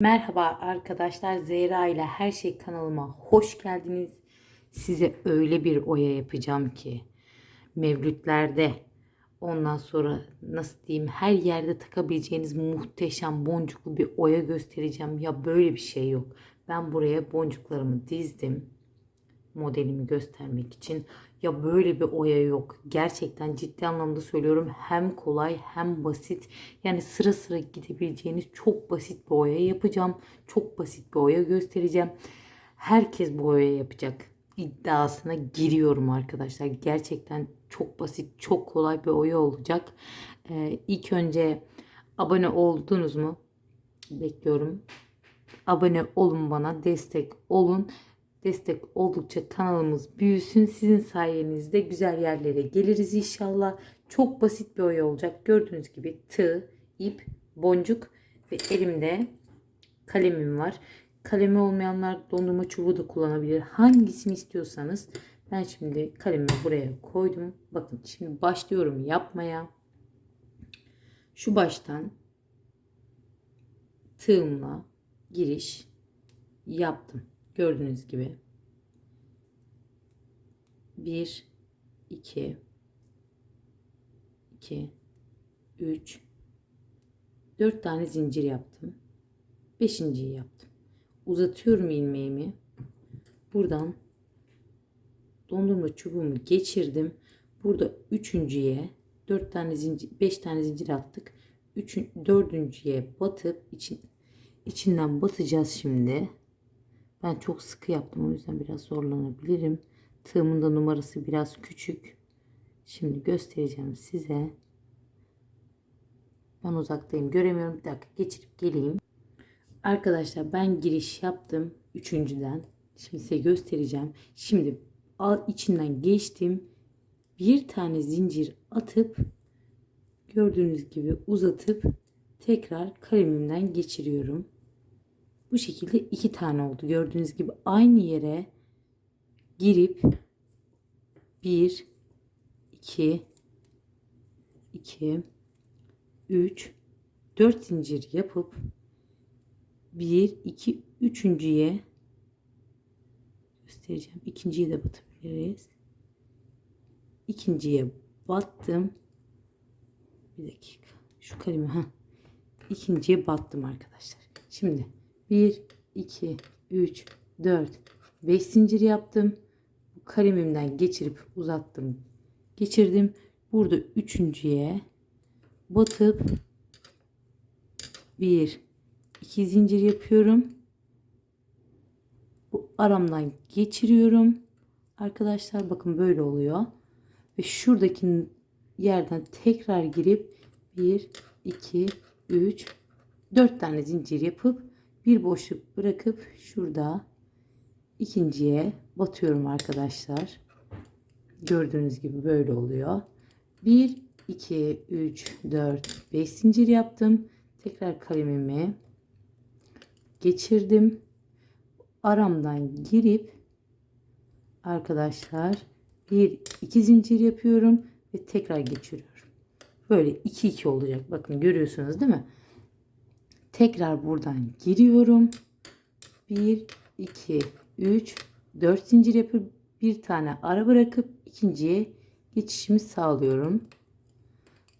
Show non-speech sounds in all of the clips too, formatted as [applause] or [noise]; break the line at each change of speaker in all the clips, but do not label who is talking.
Merhaba arkadaşlar Zehra ile Her Şey kanalıma hoş geldiniz. Size öyle bir oya yapacağım ki mevlütlerde ondan sonra nasıl diyeyim her yerde takabileceğiniz muhteşem boncuklu bir oya göstereceğim. Ya böyle bir şey yok. Ben buraya boncuklarımı dizdim modelimi göstermek için. Ya böyle bir oya yok. Gerçekten ciddi anlamda söylüyorum. Hem kolay hem basit. Yani sıra sıra gidebileceğiniz çok basit bir oya yapacağım. Çok basit bir oya göstereceğim. Herkes bu oya yapacak iddiasına giriyorum arkadaşlar. Gerçekten çok basit, çok kolay bir oya olacak. Ee, ilk önce abone oldunuz mu? Bekliyorum. Abone olun bana, destek olun destek oldukça kanalımız büyüsün. Sizin sayenizde güzel yerlere geliriz inşallah. Çok basit bir oya olacak. Gördüğünüz gibi tığ, ip, boncuk ve elimde kalemim var. Kalemi olmayanlar dondurma çubuğu da kullanabilir. Hangisini istiyorsanız ben şimdi kalemimi buraya koydum. Bakın şimdi başlıyorum yapmaya. Şu baştan tığımla giriş yaptım. Gördüğünüz gibi 1 2 2 3 4 tane zincir yaptım. 5.yi yaptım. Uzatıyorum ilmeğimi. Buradan dondurma çubuğumu geçirdim. Burada üçüncüye 4 tane zincir 5 tane zincir attık. Üçün, dördüncüye batıp için içinden batacağız şimdi. Ben çok sıkı yaptım o yüzden biraz zorlanabilirim. Tığımın da numarası biraz küçük. Şimdi göstereceğim size. Ben uzaktayım göremiyorum. Bir dakika geçirip geleyim. Arkadaşlar ben giriş yaptım. Üçüncüden. Şimdi size göstereceğim. Şimdi al içinden geçtim. Bir tane zincir atıp gördüğünüz gibi uzatıp tekrar kalemimden geçiriyorum. Bu şekilde iki tane oldu. Gördüğünüz gibi aynı yere girip 1 2 2 3 4 zincir yapıp 1 2 üçüncüye göstereceğim. İkinciye de batabiliriz. İkinciye battım. Bir dakika. Şu kalemi ha. İkinciye battım arkadaşlar. Şimdi 1 2 3 4 5 zincir yaptım. Kalemimden geçirip uzattım. Geçirdim. Burada üçüncüye batıp 1 2 zincir yapıyorum. Bu aramdan geçiriyorum. Arkadaşlar bakın böyle oluyor. Ve şuradaki yerden tekrar girip 1 2 3 4 tane zincir yapıp bir boşluk bırakıp şurada ikinciye batıyorum arkadaşlar. Gördüğünüz gibi böyle oluyor. 1 2 3 4 5 zincir yaptım. Tekrar kalemimi geçirdim. Aramdan girip arkadaşlar 1 2 zincir yapıyorum ve tekrar geçiriyorum. Böyle 2 2 olacak. Bakın görüyorsunuz değil mi? Tekrar buradan giriyorum. 1 2 3 4 zincir yapıp bir tane ara bırakıp ikinciye geçişimi sağlıyorum.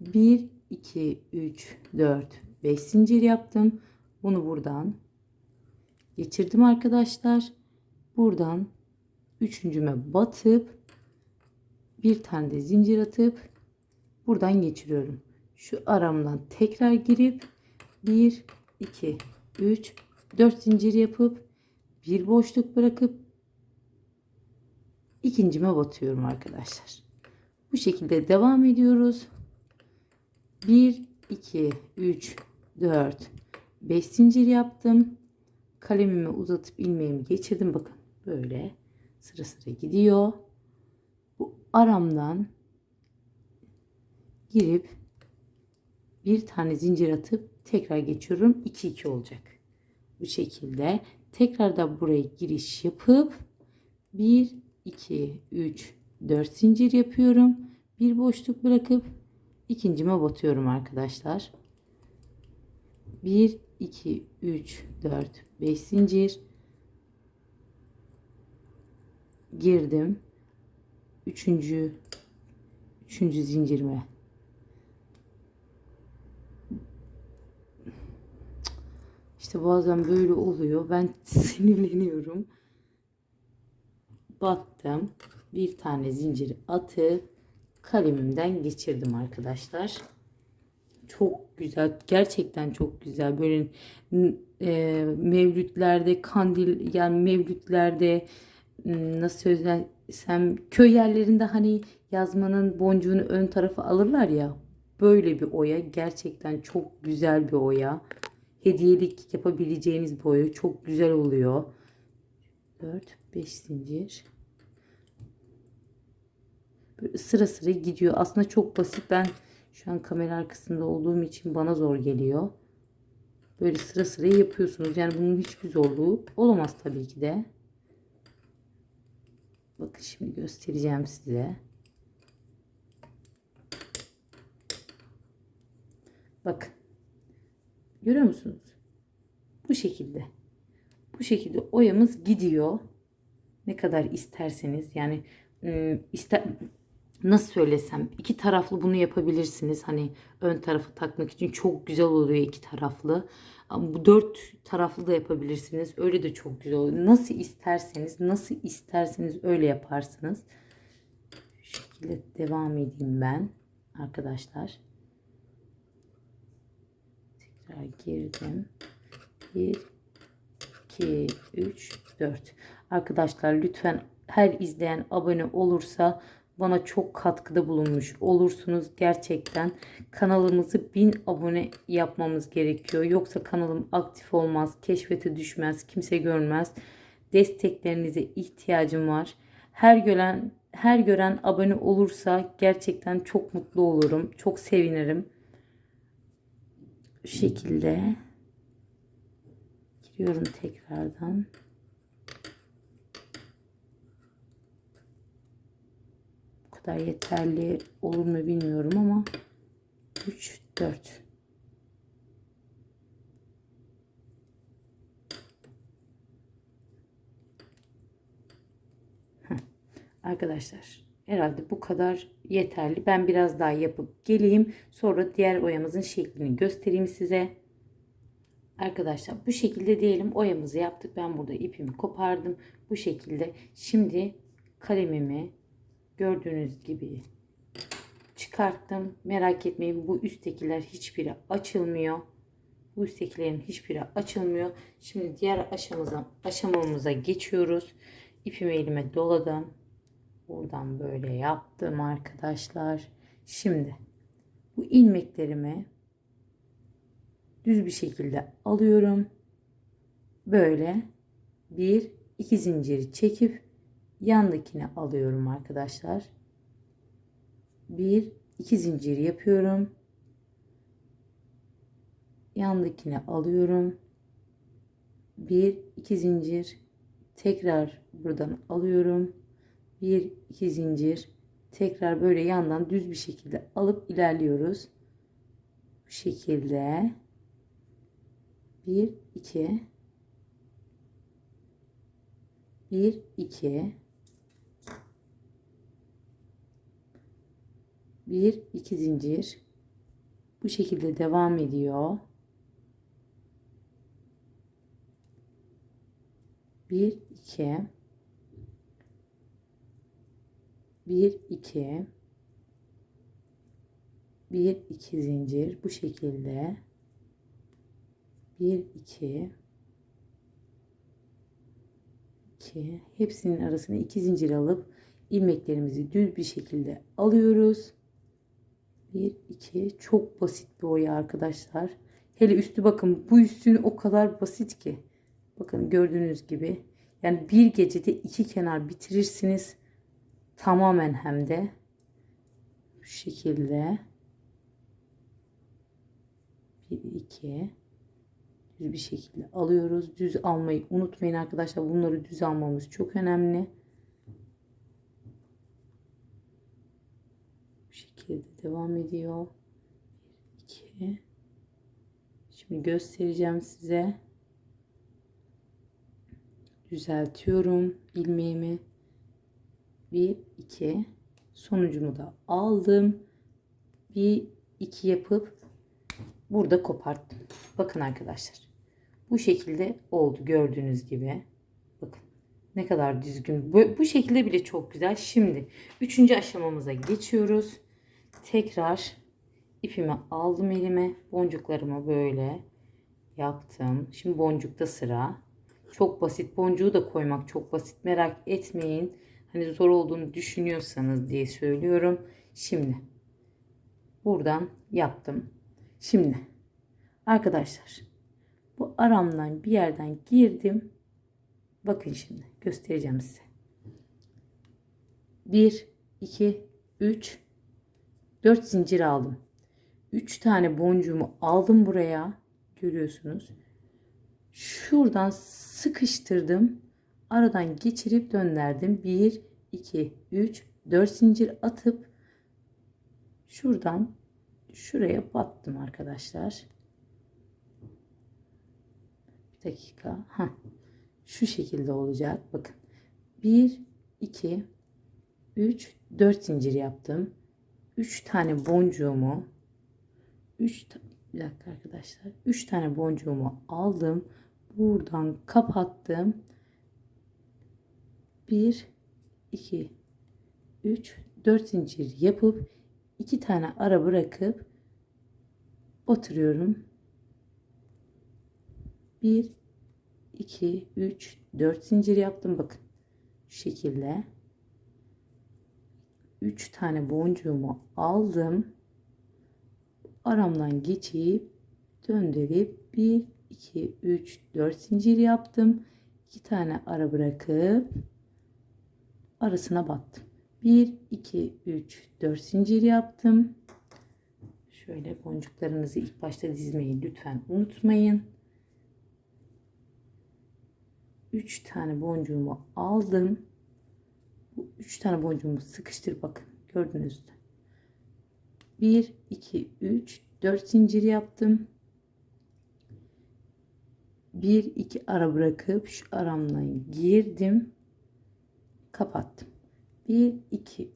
1 2 3 4 5 zincir yaptım. Bunu buradan geçirdim arkadaşlar. Buradan üçüncüme batıp bir tane de zincir atıp buradan geçiriyorum. Şu aramdan tekrar girip 1 2 3 4 zincir yapıp bir boşluk bırakıp ikincime batıyorum arkadaşlar. Bu şekilde devam ediyoruz. 1 2 3 4 5 zincir yaptım. Kalemimi uzatıp ilmeğimi geçirdim. Bakın böyle sıra sıra gidiyor. Bu aramdan girip bir tane zincir atıp tekrar geçiyorum. 2 2 olacak. Bu şekilde tekrar da buraya giriş yapıp 1 2 3 4 zincir yapıyorum. Bir boşluk bırakıp ikincime batıyorum arkadaşlar. 1 2, 3, 4, 5 zincir. Girdim. Üçüncü, üçüncü zincirime. İşte bazen böyle oluyor. Ben [laughs] sinirleniyorum. Battım. Bir tane zinciri atıp kalemimden geçirdim arkadaşlar. Çok güzel. Gerçekten çok güzel. Böyle e, mevlütlerde kandil yani mevlütlerde nasıl söylesem köy yerlerinde hani yazmanın boncuğunu ön tarafa alırlar ya. Böyle bir oya. Gerçekten çok güzel bir oya. Hediyelik yapabileceğiniz bir. Çok güzel oluyor. 4 5 zincir. Böyle sıra sıra gidiyor. Aslında çok basit. Ben şu an kamera arkasında olduğum için bana zor geliyor. Böyle sıra sıra yapıyorsunuz. Yani bunun hiçbir zorluğu olamaz tabii ki de. Bakın şimdi göstereceğim size. Bakın. Görüyor musunuz? Bu şekilde. Bu şekilde oyamız gidiyor. Ne kadar isterseniz yani ister nasıl söylesem iki taraflı bunu yapabilirsiniz. Hani ön tarafı takmak için çok güzel oluyor iki taraflı. Bu dört taraflı da yapabilirsiniz. Öyle de çok güzel oluyor. Nasıl isterseniz, nasıl isterseniz öyle yaparsınız. Şu şekilde devam edeyim ben arkadaşlar. Tekrar girdim. 1 2 3 4. Arkadaşlar lütfen her izleyen abone olursa bana çok katkıda bulunmuş olursunuz. Gerçekten kanalımızı 1000 abone yapmamız gerekiyor. Yoksa kanalım aktif olmaz, keşfete düşmez, kimse görmez. Desteklerinize ihtiyacım var. Her gören her gören abone olursa gerçekten çok mutlu olurum. Çok sevinirim. Bu şekilde giriyorum tekrardan. kadar yeterli olur mu bilmiyorum ama 3 4 Arkadaşlar herhalde bu kadar yeterli. Ben biraz daha yapıp geleyim. Sonra diğer oyamızın şeklini göstereyim size. Arkadaşlar bu şekilde diyelim oyamızı yaptık. Ben burada ipimi kopardım. Bu şekilde. Şimdi kalemimi gördüğünüz gibi çıkarttım. Merak etmeyin bu üsttekiler hiçbiri açılmıyor. Bu üsttekilerin hiçbiri açılmıyor. Şimdi diğer aşamamıza, aşamamıza geçiyoruz. İpimi elime doladım. Buradan böyle yaptım arkadaşlar. Şimdi bu ilmeklerimi düz bir şekilde alıyorum. Böyle bir iki zinciri çekip yandakine alıyorum arkadaşlar. Bir iki zincir yapıyorum. Yandakine alıyorum. Bir iki zincir tekrar buradan alıyorum. Bir iki zincir. Tekrar böyle yandan düz bir şekilde alıp ilerliyoruz. Bu şekilde. 1 2 1 2 1 2 zincir. Bu şekilde devam ediyor. 1 2 1 2 1 2 zincir bu şekilde 1 2 2 hepsinin arasına 2 zincir alıp ilmeklerimizi düz bir şekilde alıyoruz. 1 2 çok basit bir oya arkadaşlar. Hele üstü bakın bu üstünü o kadar basit ki. Bakın gördüğünüz gibi yani bir gecede iki kenar bitirirsiniz. Tamamen hem de bu şekilde 1 2 düz bir şekilde alıyoruz. Düz almayı unutmayın arkadaşlar. Bunları düz almamız çok önemli. Bu şekilde devam ediyor. 2 Hiç Şimdi göstereceğim size. Düzeltiyorum ilmeğimi. 1 2 sonucumu da aldım. Bir iki yapıp burada koparttım. Bakın arkadaşlar. Bu şekilde oldu gördüğünüz gibi. Bakın ne kadar düzgün. Bu, bu şekilde bile çok güzel. Şimdi üçüncü aşamamıza geçiyoruz. Tekrar ipimi aldım elime. Boncuklarımı böyle yaptım. Şimdi boncukta sıra. Çok basit. Boncuğu da koymak çok basit. Merak etmeyin. Hani zor olduğunu düşünüyorsanız diye söylüyorum. Şimdi buradan yaptım. Şimdi arkadaşlar bu aramdan bir yerden girdim. Bakın şimdi göstereceğim size. 1 2 3 4 zincir aldım. 3 tane boncuğumu aldım buraya. Görüyorsunuz. Şuradan sıkıştırdım. Aradan geçirip döndürdüm. 1 2 3 4 zincir atıp şuradan şuraya battım arkadaşlar. Bir dakika. Heh. Şu şekilde olacak. Bakın. 1 2 3 4 zincir yaptım. 3 tane boncuğumu 3 bir dakika arkadaşlar. 3 tane boncuğumu aldım. Buradan kapattım. 1 2 3 4 zincir yapıp 2 tane ara bırakıp batırıyorum. 1 2 3 4 zincir yaptım bakın. Şu şekilde. 3 tane boncuğumu aldım. Aramdan geçip döndürüp 1 2 3 4 zincir yaptım. 2 tane ara bırakıp arasına battım. 1 2 3 4 zincir yaptım. Şöyle boncuklarınızı ilk başta dizmeyi lütfen unutmayın. 3 tane boncuğumu aldım. Bu 3 tane boncuğumu sıkıştır bakın. Gördünüz mü? 1 2 3 4 zincir yaptım. 1 2 ara bırakıp şu aramdan girdim. Kapattım. 1 2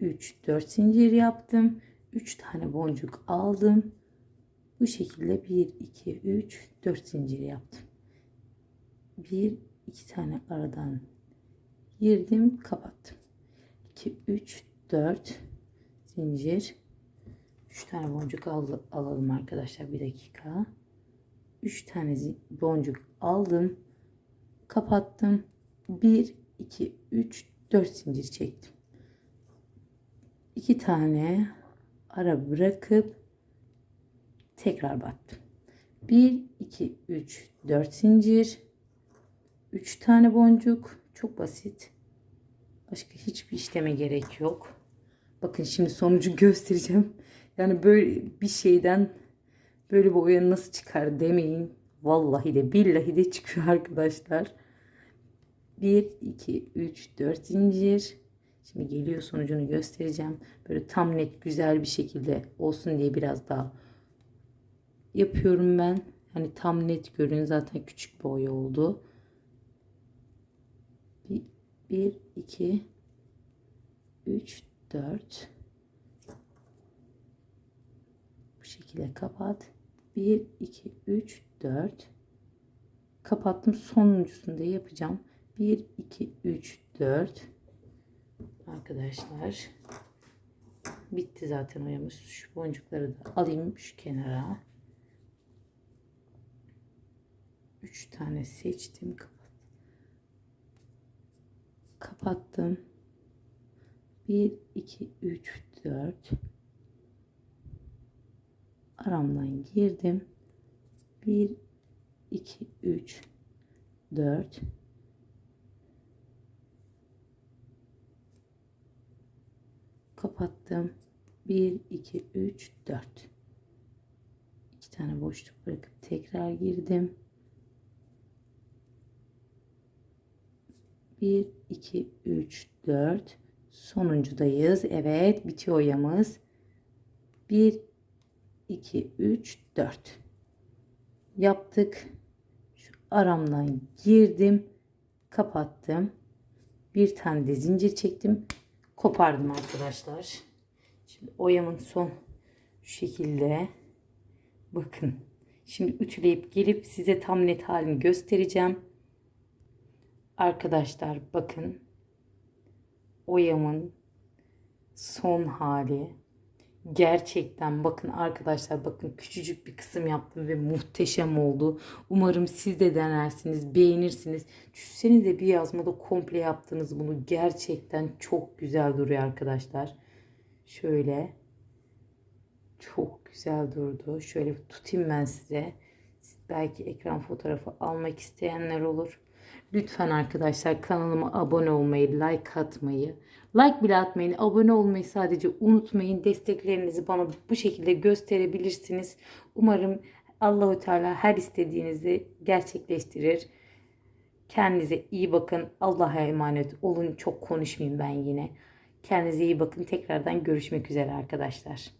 3 4 zincir yaptım. 3 tane boncuk aldım. Bu şekilde 1 2 3 4 zincir yaptım. 1 2 tane aradan girdim, kapattım. 2 3 4 zincir 3 tane boncuk al, alalım arkadaşlar. Bir dakika. 3 tane boncuk aldım. Kapattım. 1 2 3 4 zincir çektim. 2 tane ara bırakıp tekrar battım. 1 2 3 4 zincir 3 tane boncuk çok basit. Başka hiçbir işleme gerek yok. Bakın şimdi sonucu [laughs] göstereceğim. Yani böyle bir şeyden böyle bir oyun nasıl çıkar demeyin. Vallahi de billahi de çıkıyor [laughs] arkadaşlar. 1, 2, 3, 4 zincir. Şimdi geliyor sonucunu göstereceğim. Böyle tam net güzel bir şekilde olsun diye biraz daha yapıyorum ben. Hani tam net görün zaten küçük bir oya oldu. 1, 2, 3, 4 bu şekilde kapat 1 2 3 4 kapattım sonuncusunu da yapacağım 1 2 3 4 arkadaşlar bitti zaten oyamız şu boncukları da alayım şu kenara. 3 tane seçtim kapattım. 1 2 3 4 aramdan girdim. 1 2 3 4 kapattım 1 2 3 4 iki tane boşluk bırakıp tekrar girdim 1 2 3 4 sonuncudayız. Evet bitiyor oyamız. 1 2 3 4 yaptık. Şu aramdan girdim. Kapattım. Bir tane de zincir çektim. Kopardım arkadaşlar. Şimdi oyamın son şu şekilde. Bakın. Şimdi ütüleyip gelip size tam net halini göstereceğim. Arkadaşlar bakın. Oyamın son hali. Gerçekten bakın arkadaşlar bakın küçücük bir kısım yaptım ve muhteşem oldu. Umarım siz de denersiniz, beğenirsiniz. Düşünsenize bir yazmada komple yaptınız bunu. Gerçekten çok güzel duruyor arkadaşlar. Şöyle. Çok güzel durdu. Şöyle tutayım ben size. Belki ekran fotoğrafı almak isteyenler olur. Lütfen arkadaşlar kanalıma abone olmayı, like atmayı, like bile atmayın, abone olmayı sadece unutmayın. Desteklerinizi bana bu şekilde gösterebilirsiniz. Umarım Allahu Teala her istediğinizi gerçekleştirir. Kendinize iyi bakın. Allah'a emanet olun. Çok konuşmayayım ben yine. Kendinize iyi bakın. Tekrardan görüşmek üzere arkadaşlar.